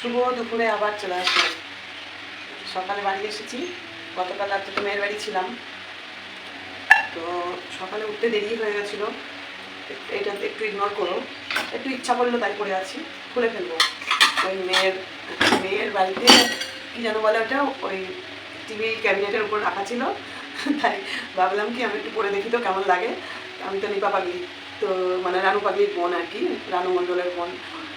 শুভ দুপুরে আবার চলে আসলাম। সকালে বাড়ি এসেছি। গতকাল রাত্রে তো মেয়ের বাড়ি ছিলাম। তো সকালে উঠতে দেরি হয়ে গেছিল। এটা একটু ইগনোর করো। একটু ইচ্ছা করল তাই করে আছি। খুলে ফেলব। ওই মেয়ের মেয়ের বাড়িতে কী যেন বলে ওটা? ওই টিভি ক্যাবিনেটের উপর রাখা ছিল। তাই ভাবলাম কি আমি একটু পরে দেখি তো কেমন লাগে। আমি তো নিপা পাগলি। তো মানে রানু পাগলির বোন আর কি, রানু মণ্ডলের বোন।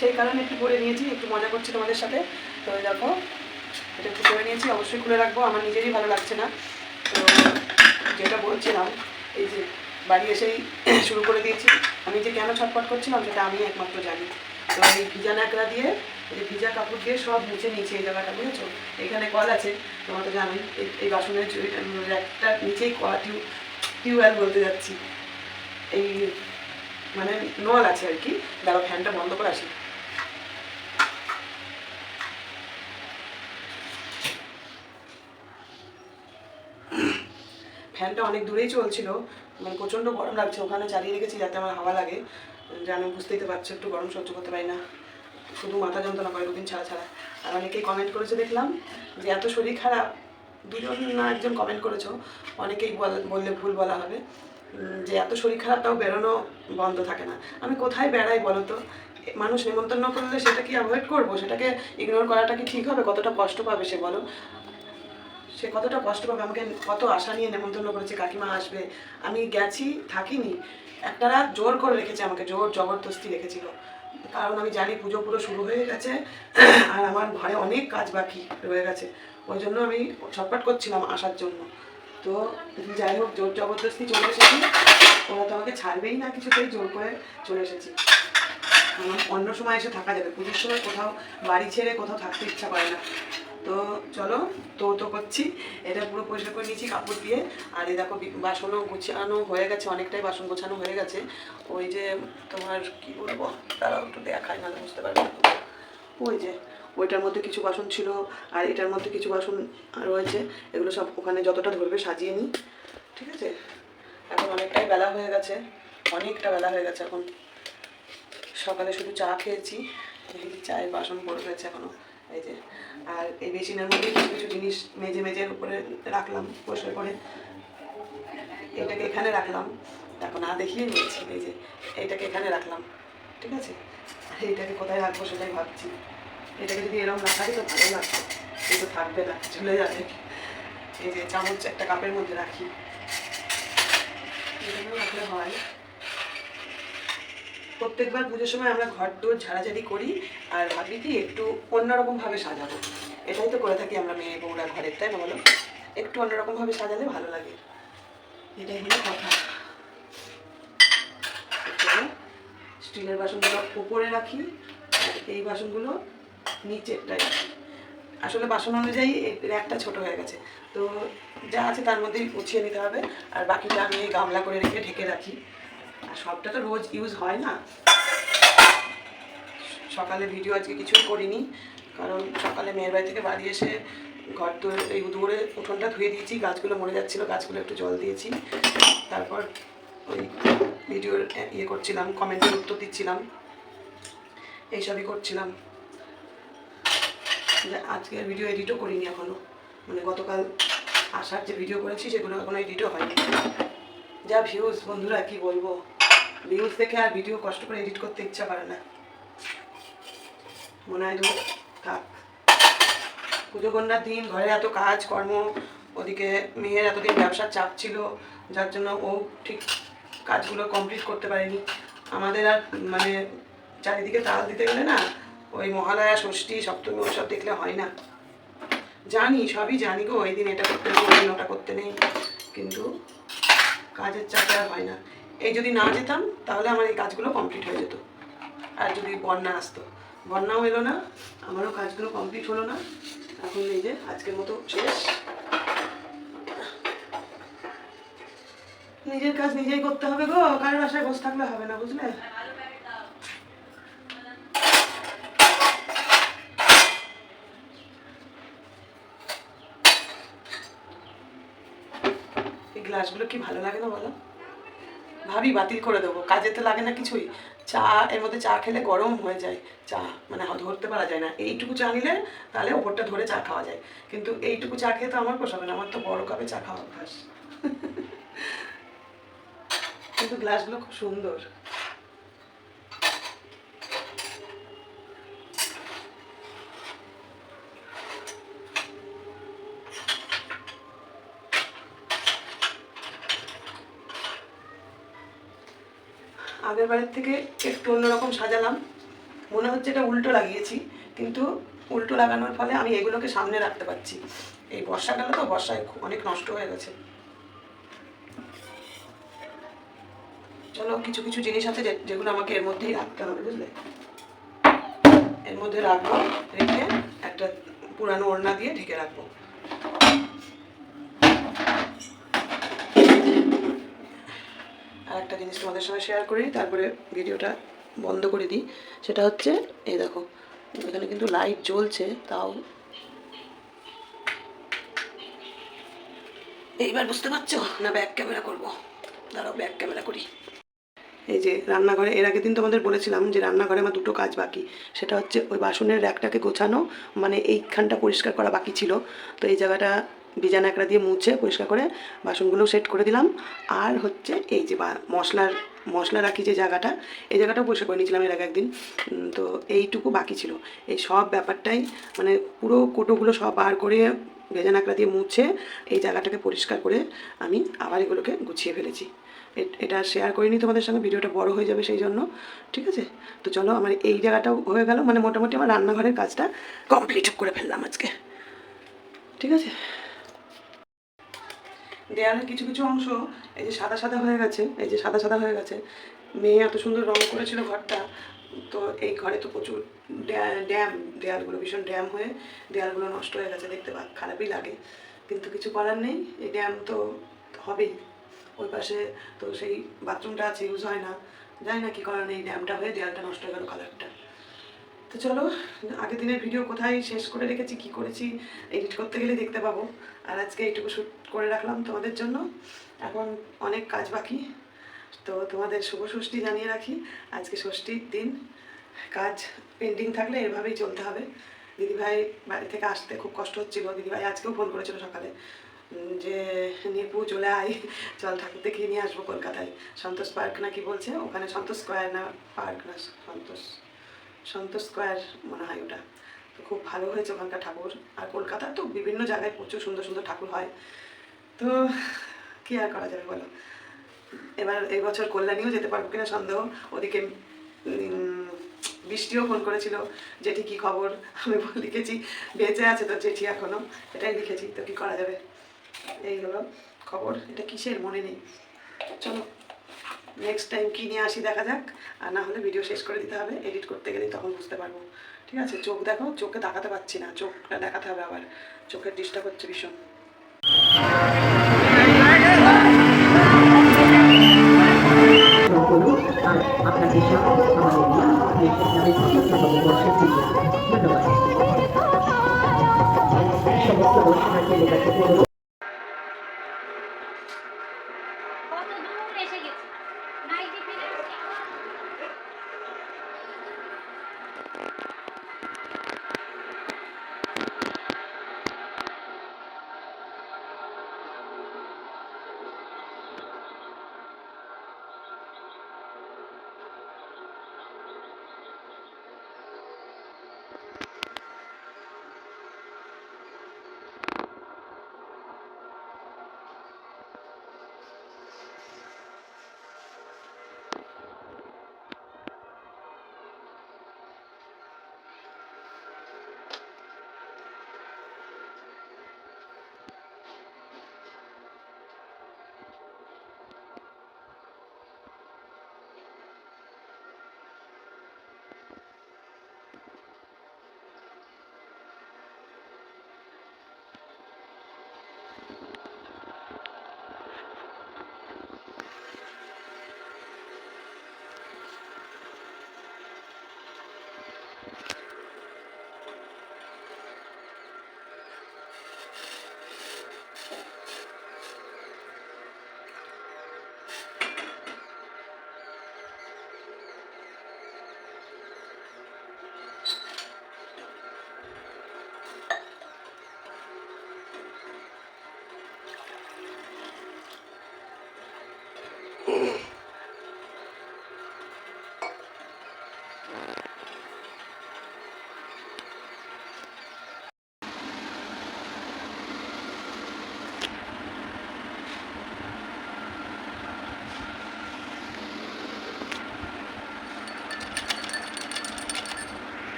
সেই কারণে একটু করে নিয়েছি, একটু মজা করছি তোমাদের সাথে। তো দেখো, এটা একটু করে নিয়েছি, অবশ্যই খুলে রাখব, আমার নিজেরই ভালো লাগছে না। তো যেটা বলছিলাম, এই যে বাড়ি এসেই শুরু করে দিয়েছি। আমি যে কেন ছটপট করছিলাম, সেটা আমি একমাত্র জানি। তো এই ভিজা ন্যাকড়া দিয়ে, এই ভিজা কাপড় দিয়ে সব মুছে নিচে এই জায়গাটা, বুঝেছ? এখানে কল আছে, তোমরা তো জানোই, এই- বাসনের একটা নিচেই কল টিউ, টিউবওয়েল বলতে যাচ্ছি। এই মানে নল আছে আর কি, দাঁড়াও, ফ্যানটা বন্ধ করে আসি। ফ্যানটা অনেক দূরেই চলছিল। মানে প্রচণ্ড গরম লাগছে, ওখানে চালিয়ে রেখেছি যাতে আমার হাওয়া লাগে। যেন বুঝতেই তো পারছ, একটু গরম সহ্য করতে পারি না। শুধু মাথা যন্ত্রণা করে দুদিন ছাড়া ছাড়া। আর অনেকেই কমেন্ট করেছে, দেখলাম যে এত শরীর খারাপ। দুজন না একজন কমেন্ট করেছ, অনেকেই বল- বললে ভুল বলা হবে। যে এত শরীর খারাপটাও বেরোনো বন্ধ থাকে না। আমি কোথায় বেড়াই বলো তো? মানুষ নেমন্তন্ন করলে সেটা কি অ্যাভয়েড করব? সেটাকে ইগনোর করাটা কি ঠিক হবে? কতটা কষ্ট পাবে সে বলো? সে কতটা কষ্ট পাবে, আমাকে কত আশা নিয়ে নেমন্তন্ন করেছে, কাকিমা আসবে। আমি গেছি, থাকিনি। একটা রাত জোর করে রেখেছে আমাকে, জোর জবরদস্তি রেখেছিল। কারণ আমি জানি পুজো পুরো শুরু হয়ে গেছে, আর আমার ঘরে অনেক কাজ বাকি রয়ে গেছে। ওই জন্য আমি ছটপট করছিলাম আসার জন্য। তো যাই হোক, জোর জবরদস্তি চলে এসেছি। ওরা তো আমাকে ছাড়বেই না, কিছুতেই জোর করে চলে এসেছি। অন্য সময় এসে থাকা যাবে। পুজোর সময় কোথাও বাড়ি ছেড়ে কোথাও থাকতে ইচ্ছা করে না। তো চলো তো তো করছি। এটা পুরো পরিষ্কার করে নিয়েছি কাপড় দিয়ে। আর এই দেখো বাসনও গুছানো হয়ে গেছে, অনেকটাই বাসন গোছানো হয়ে গেছে। ওই যে তোমার কি বলব? তারাও একটু দেখায় না বুঝতে পারবে ওই যে, ওইটার মধ্যে কিছু বাসন ছিল, আর এটার মধ্যে কিছু বাসন রয়েছে। এগুলো সব ওখানে যতটা ধরবে সাজিয়ে নিই। ঠিক আছে? এখন অনেকটাই বেলা হয়ে গেছে। অনেকটা বেলা হয়ে গেছে এখন। সকালে শুধু চা খেয়েছি চায়ের বাসন পড়ে রয়েছে এখনও। এই যে, আর এই বেসিনের মধ্যে কিছু কিছু জিনিস মেজে মেজের উপরে রাখলাম পরিষ্কার করে এটাকে এখানে রাখলাম। এখন না দেখিয়ে বলছি এই যে এইটাকে এখানে রাখলাম, ঠিক আছে? আর এইটাকে কোথায় রাখব সেটাই ভাবছি। এটাকে যদি এরকম না তো ভালো লাগবে কিন্তু থাকবে না ঝুলে যাবে। এই যে, চামচ একটা কাপের মধ্যে রাখি। এরকম রাখলে হয়। প্রত্যেকবার পুজোর সময় আমরা ঘর দোর ঝাড়াঝাড়ি করি আর ভাবি কি একটু অন্যরকমভাবে সাজাবো। এটাই তো করে থাকি আমরা মেয়ে বউরা ঘরের, তাই বলো? একটু অন্যরকমভাবে সাজালে ভালো লাগে। এটাই হলো কথা। স্টিলের বাসনগুলো উপরে রাখি, এই বাসনগুলো নিচেরটায় রাখি। আসলে বাসন অনুযায়ী এই র্যাকটা ছোট হয়ে গেছে। তো যা আছে তার মধ্যেই গুছিয়ে নিতে হবে। আর বাকিটা আমি গামলা করে রেখে ঢেকে রাখি। সবটা তো রোজ ইউজ হয় না। সকালে ভিডিও আজকে কিছুই করিনি, কারণ সকালে মেয়ের বাড়ি থেকে বাড়ি এসে ঘর দৌড়ে এই দৌড়ে উঠোনটা ধুয়ে দিয়েছি, গাছগুলো মরে যাচ্ছিল, গাছগুলো একটু জল দিয়েছি। তারপর ওই ভিডিওর ইয়ে করছিলাম কমেন্টের উত্তর দিচ্ছিলাম। এইসবই করছিলাম। আজকের ভিডিও এডিটও করিনি এখনও মানে গতকাল আসার যে ভিডিও করেছি, সেগুলো এখনও এডিটও হয়নি। যা ভিউজ বন্ধুরা, কি বলব? ভিউজ দেখে আর ভিডিও কষ্ট করে এডিট করতে ইচ্ছা করে না। মনে হয় থাক। পুজো কন্যার দিন, ঘরে এত কাজ, কর্ম, ওদিকে মেয়ের এতদিন ব্যবসার চাপ ছিল, যার জন্য ও ঠিক কাজগুলো কমপ্লিট করতে পারেনি। আমাদের আর মানে চারিদিকে তাল দিতে গেলে না, ওই মহালয়া, ষষ্ঠী, সপ্তমী ওসব দেখলে হয় না। জানি, সবই জানি গো, ওই দিন এটা করতে নেই, ওই দিন ওটা করতে নেই। কিন্তু কাজের চাপে আর হয় না। এই যদি না যেতাম, তাহলে আমার এই কাজগুলো কমপ্লিট হয়ে যেত। আর যদি বন্যা আসতো। বন্যাও এলো না, আমারও কাজগুলো কমপ্লিট হলো না। এখন এই যে আজকের মতো শেষ। নিজের কাজ নিজেই করতে হবে গো, কারোর আশায় বসে থাকলে হবে না, বুঝলে? এই গ্লাসগুলো কি ভালো লাগে না বলো? ভাবি বাতিল করে দেবো। কাজে তো লাগে না কিছুই। চা, এর মধ্যে চা খেলে গরম হয়ে যায়। চা মানে ধরতে পারা যায় না। এইটুকু চা নিলে তাহলে ওপরটা ধরে চা খাওয়া যায়। কিন্তু এইটুকু চা খেয়ে তো আমার পোষাবে না। আমার তো বড় কাপে চা খাওয়া অভ্যাস। কিন্তু গ্লাসগুলো খুব সুন্দর। আগের বারের থেকে একটু অন্যরকম সাজালাম। মনে হচ্ছে এটা উল্টো লাগিয়েছি, কিন্তু উল্টো লাগানোর ফলে আমি এগুলোকে সামনে রাখতে পারছি। এই বর্ষাকালে তো বর্ষায় অনেক নষ্ট হয়ে গেছে। চলো, কিছু কিছু জিনিস আছে যেগুলো আমাকে এর মধ্যেই রাখতে হবে, বুঝলে? এর মধ্যে রাখব, রেখে একটা পুরানো ওড়না দিয়ে ঢেকে রাখব। একটা জিনিস তোমাদের সঙ্গে শেয়ার করি, তারপরে ভিডিওটা বন্ধ করে দিই। সেটা হচ্ছে, এই দেখো, এখানে কিন্তু লাইট জ্বলছে, তাও এইবার বুঝতে পারছ? না ব্যাক ক্যামেরা করব? দাঁড়াও ব্যাক ক্যামেরা করি। এই যে রান্নাঘরে, এর আগের দিন তোমাদের বলেছিলাম যে রান্নাঘরে আমার দুটো কাজ বাকি। সেটা হচ্ছে ওই বাসনের র্যাকটাকে গোছানো মানে এইখানটা পরিষ্কার করা বাকি ছিল। তো এই জায়গাটা বিজা ন্যাকড়া দিয়ে মুছে পরিষ্কার করে বাসনগুলো সেট করে দিলাম। আর হচ্ছে এই যে মশলার, মশলা রাখি যে জায়গাটা, এই জায়গাটাও পরিষ্কার করে নিয়েছিলাম এর আগে একদিন। তো এইটুকু বাকি ছিল। এই সব ব্যাপারটাই মানে পুরো কোটোগুলো সব বার করে ভেজা নাকড়া দিয়ে মুছে এই জায়গাটাকে পরিষ্কার করে আমি আবার এগুলোকে গুছিয়ে ফেলেছি। এটা শেয়ার করিনি তোমাদের সঙ্গে, ভিডিওটা বড় হয়ে যাবে সেই জন্য। ঠিক আছে? তো চলো আমার এই জায়গাটাও হয়ে গেল। মানে মোটামুটি আমার রান্নাঘরের কাজটা কমপ্লিট করে ফেললাম আজকে। ঠিক আছে? দেয়ালের কিছু কিছু অংশ এই যে সাদা সাদা হয়ে গেছে, এই যে সাদা সাদা হয়ে গেছে। মেয়ে এত সুন্দর রং করেছিল ঘরটা, তো এই ঘরে তো প্রচুর ড্যা- ড্যাম, দেয়ালগুলো ভীষণ ড্যাম হয়ে দেয়ালগুলো নষ্ট হয়ে গেছে, দেখতে পা খারাপই লাগে। কিন্তু কিছু করার নেই, এই ড্যাম তো হবেই। ওই পাশে তো সেই বাথরুমটা আছে, ইউজ হয় না। জানি না কি করার নেই ড্যামটা হয়ে দেয়ালটা নষ্ট হয়ে গেল কালারটা তো চলো, আগের দিনের ভিডিও কোথায় শেষ করে রেখেছি, কি করেছি এডিট করতে গেলে দেখতে পাবো। আর আজকে এইটুকু শ্যুট করে রাখলাম তোমাদের জন্য। এখন অনেক কাজ বাকি, তো তোমাদের শুভ ষষ্ঠী জানিয়ে রাখি। আজকে ষষ্ঠীর দিন, কাজ পেন্ডিং থাকলে এভাবেই চলতে হবে। দিদিভাই বাড়ি থেকে আসতে খুব কষ্ট হচ্ছিল, দিদিভাই আজকেও ফোন করেছিল সকালে যে, নিপু চলে আয়, চল ঠাকুর দেখিয়ে নিয়ে আসব কলকাতায়। সন্তোষ পার্ক না কি বলছে? ওখানে সন্তোষ স্কোয়ার না, পার্ক না, সন্তোষ। সন্তোষ স্কোয়ার মনে হয় ওটা। তো খুব ভালো হয়েছে ওখানকার ঠাকুর। আর কলকাতার তো বিভিন্ন জায়গায় প্রচুর সুন্দর সুন্দর ঠাকুর হয়। তো কী আর করা যাবে বলো? এবার এই বছর কল্যাণীও যেতে পারব কিনা সন্দেহ। ওদিকে বৃষ্টিও ফোন করেছিল, জেঠি, কী খবর? আমি লিখেছি, বেঁচে আছে তো জেঠি এখনও এটাই লিখেছি, তো কী করা যাবে? এই হলো খবর। এটা কিসের মনে নেই। চলো। নেক্সট টাইম কী নিয়ে আসি দেখা যাক। আর না হলে ভিডিও শেষ করে দিতে হবে এডিট করতে গেলেই তখন বুঝতে পারব। ঠিক আছে? চোখ দেখো, চোখে দেখাতে পারছি না, চোখটা দেখাতে হবে আবার। চোখের ডিস্টার্ব হচ্ছে ভীষণ।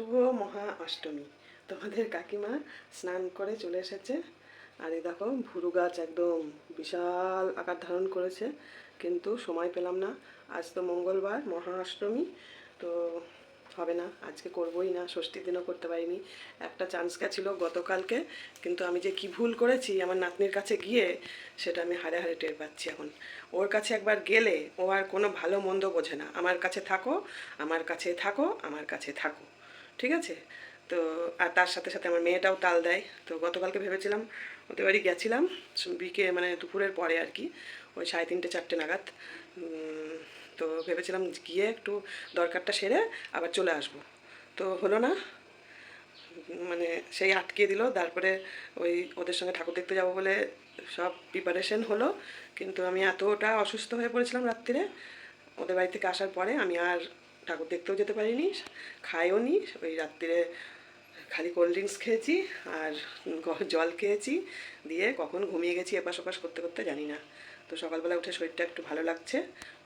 শুভ মহা অষ্টমী। তোমাদের কাকিমা স্নান করে চলে এসেছে। আর এই দেখো, ভুরু গাছ একদম বিশাল আকার ধারণ করেছে। কিন্তু সময় পেলাম না। আজ তো মঙ্গলবার মহা অষ্টমী তো হবে না, আজকে করবোই না। ষষ্ঠীর দিনও করতে পারিনি। একটা চান্স গেছিল গতকালকে। কিন্তু আমি যে কি ভুল করেছি আমার নাতনির কাছে গিয়ে, সেটা আমি হারে হারে টের পাচ্ছি এখন। ওর কাছে একবার গেলে ও আর কোনো ভালো মন্দ বোঝে না। আমার কাছে থাকো, আমার কাছে থাকো, আমার কাছে থাকো। ঠিক আছে? তো, আর তার সাথে সাথে আমার মেয়েটাও তাল দেয়। তো গতকালকে ভেবেছিলাম, ওদের বাড়ি গেছিলাম বিকে মানে দুপুরের পরে আর কি, ওই সাড়ে তিনটে, চারটে নাগাদ। তো ভেবেছিলাম গিয়ে একটু দরকারটা সেরে আবার চলে আসব। তো হলো না মানে সেই আটকে দিল, তারপরে ওই ওদের সঙ্গে ঠাকুর দেখতে যাব বলে সব প্রিপারেশন হলো। কিন্তু আমি এতটা অসুস্থ হয়ে পড়েছিলাম রাত্রিরে ওদের বাড়ি থেকে আসার পরে আমি আর ঠাকুর দেখতেও যেতে পারিনি, খাইও নি, ওই রাত্রিরে খালি কোল্ড ড্রিঙ্কস খেয়েছি আর জল খেয়েছি, দিয়ে কখন ঘুমিয়ে গেছি এপাশ ওপাশ করতে করতে জানি না। তো সকালবেলা উঠে শরীরটা একটু ভালো লাগছে,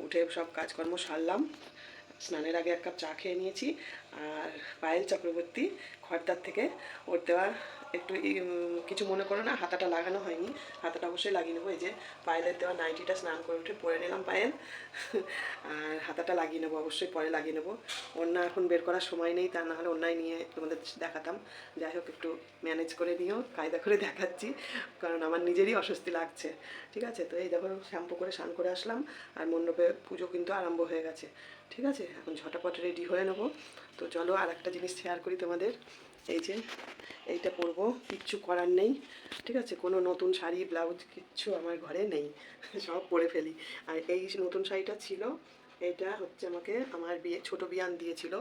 উঠে সব কাজকর্ম সারলাম, স্নানের আগে এক কাপ চা খেয়ে নিয়েছি, আর পায়েল চক্রবর্তী খড়দার থেকে ওর দেওয়া একটু কিছু মনে করো না, হাতাটা লাগানো হয়নি। হাতাটা অবশ্যই লাগিয়ে নেব। এই যে পায়েলের দেওয়া নাইটিটা স্নান করে উঠে পরে নিলাম পায়েল। আর হাতাটা লাগিয়ে নেব, অবশ্যই পরে লাগিয়ে নেব। অন্য এখন বের করার সময় নেই, তা না হলে অন্যায় নিয়ে তোমাদের দেখাতাম। যাই হোক, একটু ম্যানেজ করে নিও, কায়দা করে দেখাচ্ছি, কারণ আমার নিজেরই অস্বস্তি লাগছে। ঠিক আছে? তো এই দেখো, শ্যাম্পু করে স্নান করে আসলাম, আর মণ্ডপে পুজো কিন্তু আরম্ভ হয়ে গেছে। ঠিক আছে? এখন ঝটাপট রেডি হয়ে নেব। তো চলো আর একটা জিনিস শেয়ার করি তোমাদের। এই যে, এইটা পরবো, কিচ্ছু করার নেই। ঠিক আছে? কোনো নতুন শাড়ি ব্লাউজ কিচ্ছু আমার ঘরে নেই। সব পরে ফেলি। আর এই নতুন শাড়িটা ছিল, এটা হচ্ছে আমাকে আমার বিয়ে, ছোট বিয়ান দিয়েছিল।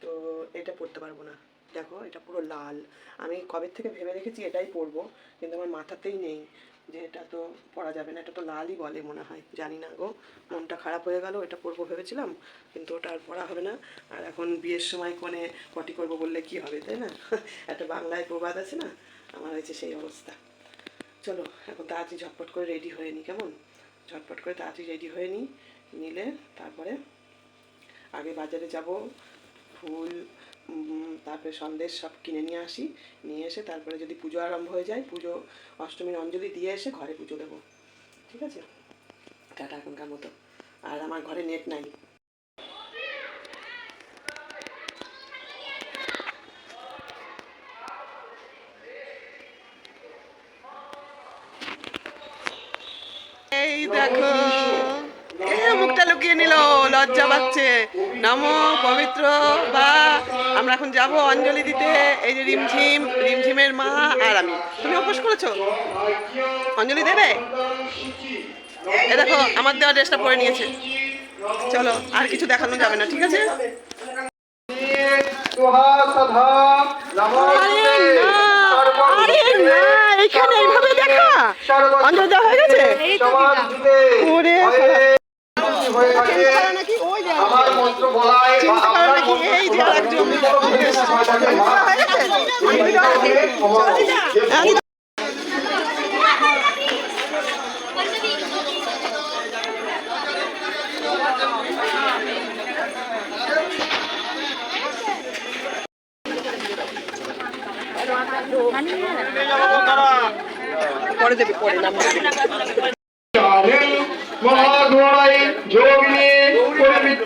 তো এটা পরতে পারব না। দেখো, এটা পুরো লাল। আমি কবে থেকে ভেবে রেখেছি এটাই পরবো। কিন্তু আমার মাথাতেই নেই। যে এটা তো পরা যাবে না, এটা তো লালই বলে মনে হয়, জানি না গো। মনটা খারাপ হয়ে গেল, এটা পরবো ভেবেছিলাম, কিন্তু ওটা আর পরা হবে না। আর এখন বিয়ের সময় কোণে পটি করব বললে কি হবে, তাই না? একটা বাংলায় প্রবাদ আছে না, আমার হয়েছে সেই অবস্থা। চলো, এখন তাড়াতাড়ি ঝটপট করে রেডি হয়ে নিই কেমন? ঝটপট করে তাড়াতাড়ি রেডি হয়ে নিই নিলে তারপরে আগে বাজারে যাব, ফুল তারপরে সন্দেশ সব কিনে নিয়ে আসি, নিয়ে এসে তারপরে যদি পুজো আরম্ভ হয়ে যায়, পুজো অষ্টমীর অঞ্জলি দিয়ে এসে ঘরে পুজো দেবো। ঠিক আছে? টাটা এখনকার মতো। আর আমার ঘরে নেট নাই এই দেখো এ মুখটা লুকিয়ে লজ্জা পাচ্ছে। নমো পবিত্র বা। আমরা এখন যাব অঞ্জলি দিতে। এই যে রিমঝিম রিমঝিমের মা আর আমি। তুমি অভ্যাস করেছ? অঞ্জলি দেবে? এ দেখো আমার দেওয়া ড্রেসটা পরে নিয়েছে। চলো আর কিছু দেখানো যাবে না ঠিক আছে? এখানে এইভাবে দেখা? অঞ্জলি দেওয়া হয়ে গেছে? ওরে হয়ে থাকে নাকি ওই যে আমার মন্ত্র বলায় বা চিন্তা আপনার নাকি? এই যে একজন পরে দেবে পরে। নাম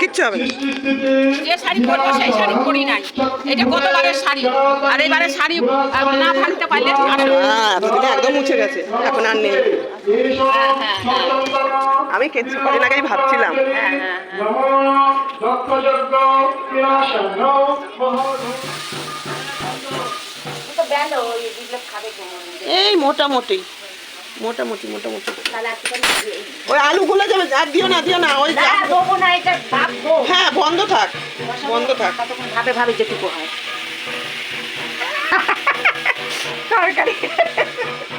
কিচ্ছু হবে যে শাড়ি পরবো সেই শাড়ি পরি নাই। এটা গতবারের শাড়ি? আর এবারে শাড়ি না পারলে একদম মুছে গেছে। এখন আর নেই। আমি কিছু কদিন আগেই ভাবছিলাম। এই মোটামুটি। মোটামুটি মোটামুটি। তাহলে আলু ওই আলুগুলো যাবে আর দিও না দিও না ওই হ্যাঁ বন্ধ থাক বন্ধ থাক। ভাবে ভাবে যেটুকু হয়। তরকারি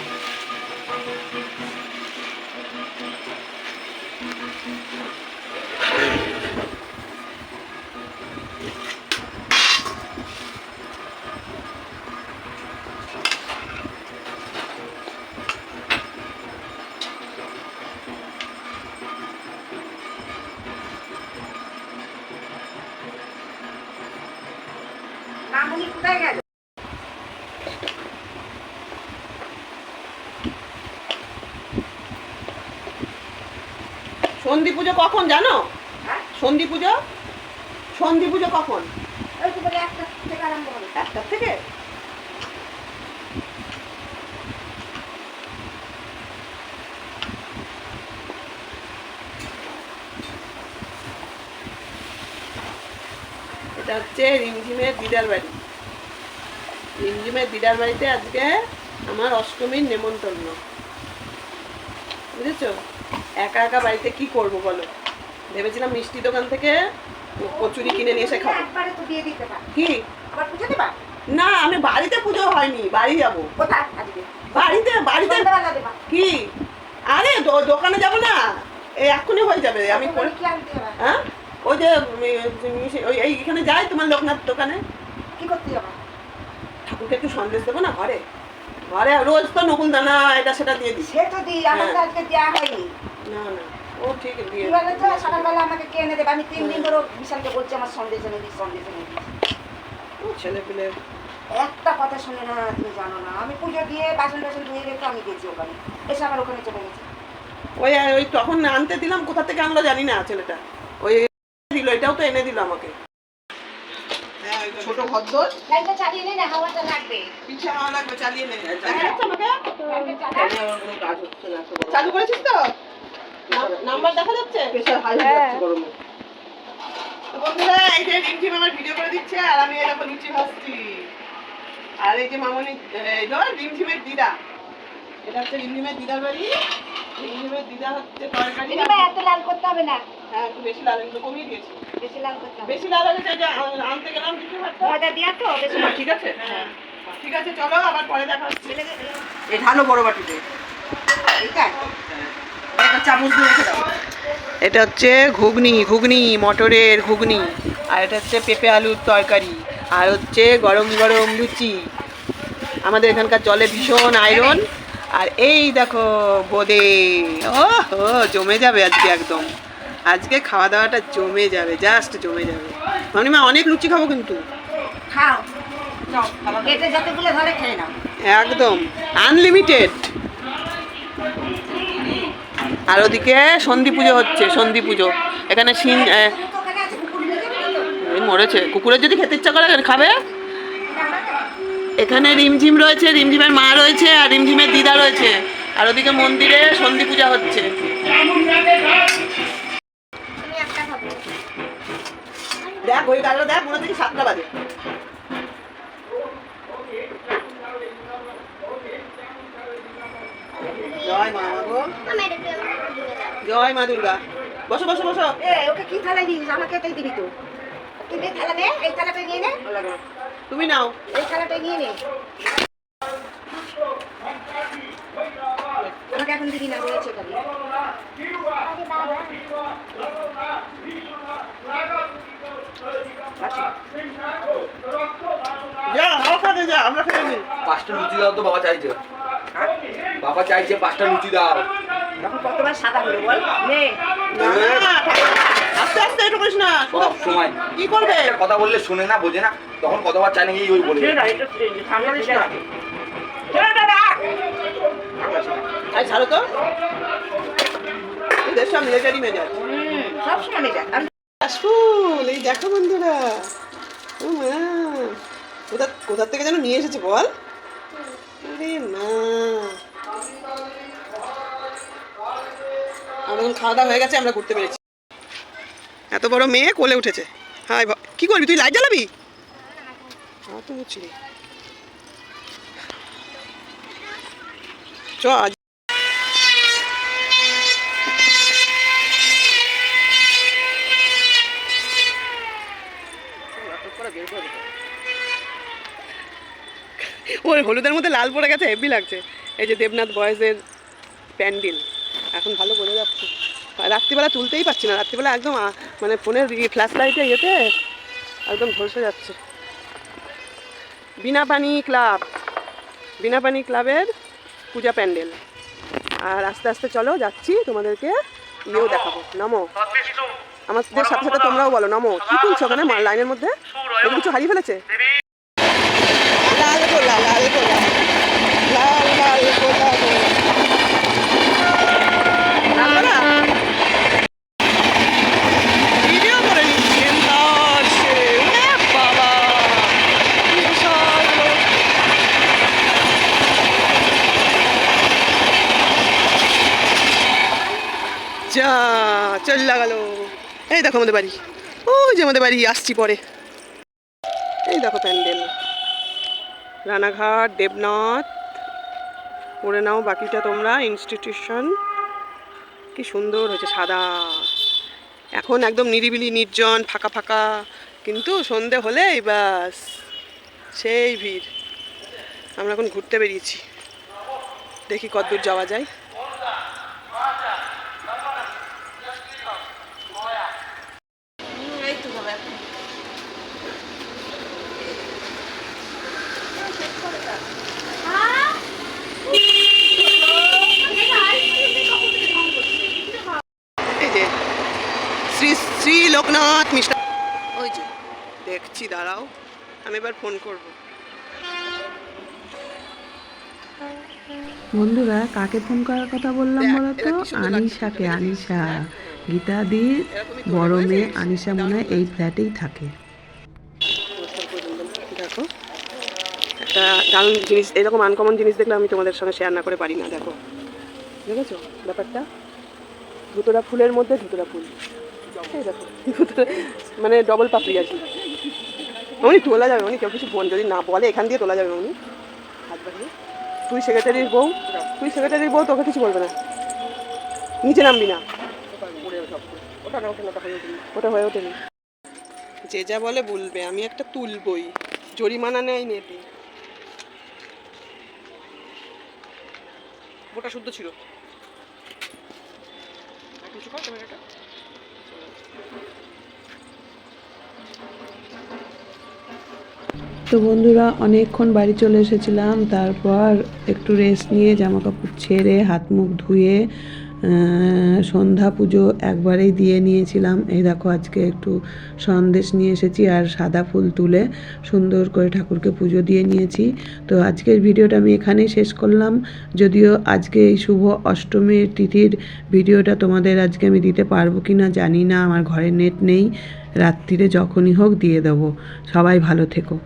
পুজো কখন জানো? সন্ধি পুজো? সন্ধি পুজো কখন? একটার থেকে? এটা হচ্ছে রিমঝিমের দিদার বাড়ি। রিমঝিমের দিদার বাড়িতে আজকে আমার অষ্টমীর নেমন্তন্ন। বুঝেছ? একা একা বাড়িতে কি করব বলো? ভেবেছিলাম মিষ্টি দোকান থেকে কচুরি কিনে নিয়ে এসে খাব। কি? না আমি বাড়িতে পুজো হয়নি বাড়ি যাব। বাড়িতে বাড়িতে। কি? আরে দোকানে যাব না। এক্ষুনি হয়ে যাবে। আমি হবে হ্যাঁ? ওই যে ওই এইখানে যাই তোমার লোকনাথ দোকানে। কি করতে যাবা? ঠাকুরকে একটু সন্দেশ দেবো না? ঘরে। ঘরে রোজ তো নকুল দানা এটা সেটা দিয়ে দিস সে তো দিই আমার হ্যাঁ। আজকে দেওয়া হয়নি। না না। ও ঠিক দিয়ে তো সকালবেলা আমাকে কে এনে দেবে? আমি তিন দিন ধরে বিশালকে বলছি আমার সন্দেশ এনে দিই সন্দেশ এনে দিই ও ছেলে পেলে একটা কথা শুনে না তুমি জানো না। আমি পুজো দিয়ে বাসন টাসন ধুয়ে রেখে আমি গেছি ওখানে। এসে আমার ওখানে চলে গেছি। ওই ওই তখন আনতে দিলাম কোথা থেকে আনলো জানি না ছেলেটা। ওই দিল এটাও তো এনে দিল আমাকে। হ্যাঁ ছোট ভদ্দর চালিয়ে নে না হাওয়াটা লাগবে। পিছে আমার লাগবে চালিয়ে নে। হ্যাঁ। আমাকে চালু করেছিস তো? নাম্বার দেখা যাচ্ছে? হ্যাঁ। তো বন্ধুরা এই যে রিমঝিম আমার ভিডিও করে দিচ্ছে আর আমি এরকম লুচি ভাজছি। আর এই যে মামনি রিমঝিমের দিদা। এটা হচ্ছে রিমঝিমের দিদার বাড়ি। রিমঝিমের দিদা হচ্ছে তরকারি। এত লাল করতে হবে না। হ্যাঁ একটু বেশি লাল একটু কমিয়ে দিয়েছি। বেশি লাল করতে হবে। বেশি লাল হলে যে আনতে গেলাম কিছু ভাতটা দিয়া তো বেশি ঠিক আছে? হ্যাঁ। ঠিক আছে চলো আবার পরে দেখা হচ্ছে। এই ঢালো বড় বাটিতে। ঠিক আছে একটা চামচ দিয়ে রেখে দাও এটা হচ্ছে ঘুগনি ঘুগনি মটরের ঘুগনি। আর এটা হচ্ছে পেঁপে আলুর তরকারি। আর হচ্ছে গরম গরম লুচি। আমাদের এখানকার জলে ভীষণ আয়রন। আর এই দেখো বোদে। ও হো জমে যাবে আজকে একদম। আজকে খাওয়া দাওয়াটা জমে যাবে জাস্ট জমে যাবে। মানে মা অনেক লুচি খাব কিন্তু। খাও। একদম। আনলিমিটেড আর ওদিকে সন্ধি পুজো হচ্ছে, সন্ধি পুজো। এখানে সিং মরেছে। কুকুরের যদি খেতে ইচ্ছা করে খাবে। এখানে রিমঝিম রয়েছে, রিমঝিমের মা রয়েছে আর রিমঝিমের দিদা রয়েছে। আর ওদিকে মন্দিরে সন্ধি পূজা হচ্ছে। দেখ, ওই দেখ, মনে থেকে সাতটা বাজে। জয় মা জয় মা দুর্গা। বসো বসো বসো। এ ওকে কি থালা দিস আমাকে এটাই দিবি তো। তুই থালা নে এই থালাটা নিয়ে নে। তুমি নাও। এই থালাটা নিয়ে নে। আমাকে এখন দিদি না বলেছে খালি যা আমরা খেতে নিই পাঁচটা লুচি দাও তো বাবা চাইছে। বাবা চাইছে পাঁচটা লুচি দাও। এখন কতবার সাদা হলো বল। নে। না, আস্তে আস্তে একটু করিস না। সব সময়। কি করবে? কথা বললে শুনে না বোঝে না। তখন কতবার চাই নাকি ওই বলে ছেড়ে তো। এদের সব মিলিটারি মেজাজ সবসময় মেজাজ আর কাশফুল এই দেখো বন্ধুরা। ও মা। কোথা কোথা থেকে যেন নিয়ে এসেছে বল? আরে না আমাদের খাওয়া দাওয়া হয়ে গেছে, আমরা ঘুরতে পেরেছি এত বড় মেয়ে কোলে উঠেছে। হাই কি করবি, তুই লাইট জ্বালাবি? তো আজ ওর হলুদের মধ্যে লাল পড়ে গেছে, হেভি লাগছে। এই যে দেবনাথ বয়েজের প্যান্ডেল। এখন ভালো বোঝা যাচ্ছে। রাত্রিবেলা তুলতেই পারছি না, রাত্রিবেলা একদম মানে ফোনের ফ্ল্যাশ লাইটে ইয়েতে একদম ঝলসে যাচ্ছে। বিনা পানি ক্লাব বিনা পানি ক্লাবের পূজা প্যান্ডেল। আর আস্তে আস্তে চলো, যাচ্ছি, তোমাদেরকে ইয়েও দেখাবো। নমো। আমাদের সাথে সাথে তোমরাও বলো, নমো। কি তুলছো ওখানে লাইনের মধ্যে? কিছু হারিয়ে ফেলেছে? লাল গোলা লাল গোলা লাল লাল গোলা গোলা লাল গোলা ভিডিও করে নিচ্ছি লাল সে ওরে বাবা কি বিশাল লোক। যা, চল লাগালো। এই দেখো আমাদের বাড়ি। ওই যে আমাদের বাড়ি, আসছি পরে। এই দেখো প্যান্ডেল। রানাঘাট, দেবনাথ। পড়ে নাও বাকিটা তোমরা ইনস্টিটিউশন কি সুন্দর হয়েছে, সাদা। এখন একদম নিরিবিলি, নির্জন, ফাঁকা ফাঁকা। কিন্তু সন্ধে হলেই বাস সেই ভিড়। আমরা এখন ঘুরতে বেরিয়েছি। দেখি কতদূর যাওয়া যায় এই তো হবে এখন। এই যে শ্রী শ্রী লোকনাথ মিষ্টা ওই যে দেখছি দাঁড়াও আমি এবার ফোন করব। বন্ধুরা কাকে ফোন করার কথা বললাম বলো তো। আনিশাকে আনিশা। গীতাদির বড় মেয়ে আনিশা মনে হয় এই ফ্ল্যাটেই থাকে। দেখো। একটা দারুণ জিনিস এরকম আনকমন জিনিস দেখলে আমি তোমাদের সঙ্গে শেয়ার না করে পারি না দেখো। দেখেছ ব্যাপারটা? দুটোরা ফুলের মধ্যে দুটোরা ফুল। এই দেখো মানে ডবল পাপড়ি কি। উনি তোলা যাবে, উনি কেউ কিছু বোন যদি না বলে, এখান দিয়ে তোলা যাবে উনি। হাত তুই সেক্রেটারির বউ, তুই সেক্রেটারির বউ, তোকে কিছু বলবে না। নিচে নামবি না। ওটা ওটা না। ওটা হয়ে ওঠেনি যে যা বলে বলবে, আমি একটা তুলবই। জরিমানা নেয় নেবে। ওটা শুদ্ধ ছিল। কিছু কর তো বন্ধুরা, অনেকক্ষণ বাড়ি চলে এসেছিলাম। তারপর একটু রেস্ট নিয়ে জামা কাপড় ছেড়ে, হাত মুখ ধুয়ে সন্ধ্যা পুজো একবারেই দিয়ে নিয়েছিলাম। এই দেখো, আজকে একটু সন্দেশ নিয়ে এসেছি আর সাদা ফুল তুলে সুন্দর করে ঠাকুরকে পুজো দিয়ে নিয়েছি। তো আজকের ভিডিওটা আমি এখানেই শেষ করলাম। যদিও আজকে এই শুভ অষ্টমীর তিথির ভিডিওটা তোমাদের আজকে আমি দিতে পারব কি না জানি না। আমার ঘরে নেট নেই। রাত্রিরে যখনই হোক দিয়ে দেবো। সবাই ভালো থেকো।